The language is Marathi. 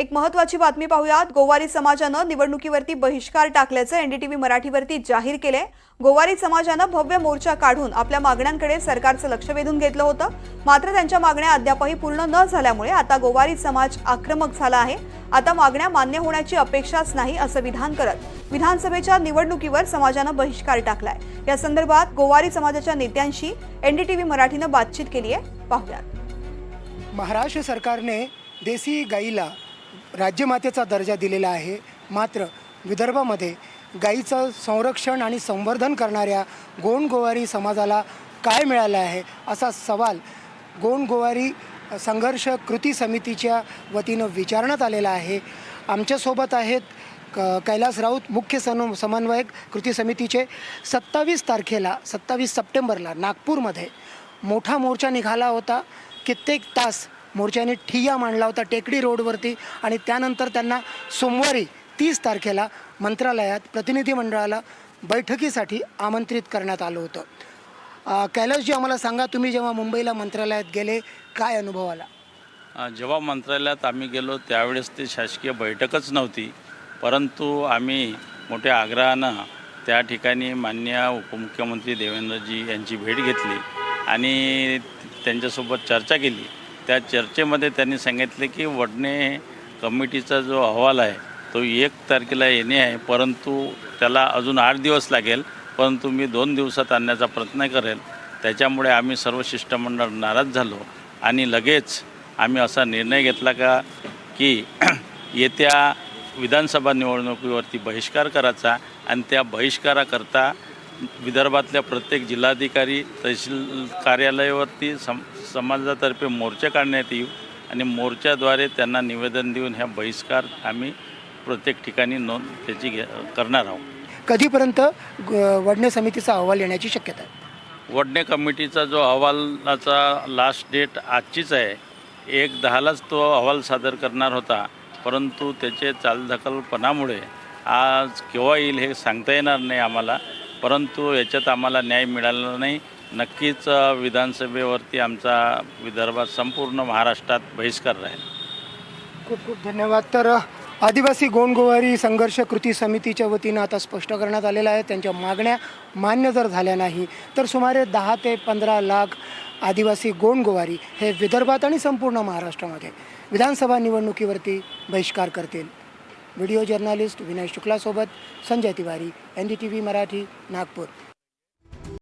एक महत्वाची बातमी पाहूयात. गोवारी समाजानं निवडणुकीवरती बहिष्कार टाकल्याचं एनडीटीव्ही मराठीवरती जाहीर केलंय. गोवारी समाजानं भव्य मोर्चा काढून आपल्या मागण्यांकडे सरकारचं लक्ष वेधून घेतलं होतं. मात्र त्यांच्या मागण्या अद्यापही पूर्ण न झाल्यामुळे आता गोवारी समाज आक्रमक झाला आहे. आता मागण्या मान्य होण्याची अपेक्षाच नाही असं विधान करत विधानसभेच्या निवडणुकीवर समाजानं बहिष्कार टाकलाय. या संदर्भात गोवारी समाजाच्या नेत्यांशी एनडीटीव्ही मराठीनं बातचीत केली आहे पाहूयात. महाराष्ट्र सरकारने देसी गाईला राज्यमातेचा दर्जा दिलेला आहे. मात्र विदर्भामध्ये गाईचं संरक्षण आणि संवर्धन करणाऱ्या गोंड गोवारी समाजाला काय मिळालं आहे असा सवाल गोंड गोवारी संघर्ष कृती समितीच्या वतीनं विचारण्यात आलेला आहे. आमच्यासोबत आहेत क कैलास राऊत मुख्य सनु समन्वयक कृती समितीचे सत्तावीस तारखेला सत्तावीस सप्टेंबरला नागपूरमध्ये मोठा मोर्चा निघाला होता. कित्येक तास मोर्चाने ठिय्या मांडला होता टेकडी रोडवरती आणि त्यानंतर त्यांना सोमवारी तीस तारखेला मंत्रालयात प्रतिनिधी मंडळाला बैठकीसाठी आमंत्रित करण्यात आलं होतं. कैलासजी आम्हाला सांगा तुम्ही जेव्हा मुंबईला मंत्रालयात गेले काय अनुभव आला? जेव्हा मंत्रालयात आम्ही गेलो त्यावेळेस ते शासकीय बैठकच नव्हती. परंतु आम्ही मोठ्या आग्रहानं त्या ठिकाणी मान्य उपमुख्यमंत्री देवेंद्रजी यांची भेट घेतली आणि त्यांच्यासोबत चर्चा केली. त्या चर्चेमध्ये त्यांनी सांगितले की वडणे कमिटीचा जो अहवाल आहे तो एक तारखेला येणे आहे परंतु त्याला अजून आठ दिवस लागेल परंतु मी दोन दिवसात आणण्याचा प्रयत्न करेल. त्याच्यामुळे आम्ही सर्व शिष्टमंडळ नाराज झालो आणि लगेच आम्ही असा निर्णय घेतला का की येत्या विधानसभा निवडणुकीवरती बहिष्कार करायचा आणि त्या बहिष्काराकरता विदर्भातल्या प्रत्येक जिल्हाधिकारी तहसील कार्यालयावरती सम समाजातर्फे मोर्चा काढण्यात येऊ आणि मोर्चाद्वारे त्यांना निवेदन देऊन ह्या बहिष्कार आम्ही प्रत्येक ठिकाणी नोंद त्याची घे करणार आहोत. कधीपर्यंत वडणे समितीचा अहवाल येण्याची शक्यता आहे? वडणे कमिटीचा जो अहवालाचा लास्ट डेट आजचीच आहे. एक दहालाच तो अहवाल सादर करणार होता. परंतु त्याचे चालढकलपणामुळे आज केव्हा येईल हे सांगता येणार नाही आम्हाला. परंतु याच्यात आम्हाला न्याय मिळाला नाही. नक्कीच विधानसभेवरती आमचा विदर्भात संपूर्ण महाराष्ट्रात बहिष्कार राहील. खूप खूप धन्यवाद. तर आदिवासी गोंडगोवारी संघर्ष कृती समितीच्या वतीनं आता स्पष्ट करण्यात आलेलं आहे. त्यांच्या मागण्या मान्य जर झाल्या नाही तर सुमारे दहा ते पंधरा लाख आदिवासी गोंडगोवारी हे विदर्भात आणि संपूर्ण महाराष्ट्रामध्ये विधानसभा निवडणुकीवरती बहिष्कार करतील. Video journalist Vinay शुक्लासोबत Sanjay Tiwari N D T V Marathi Nagpur.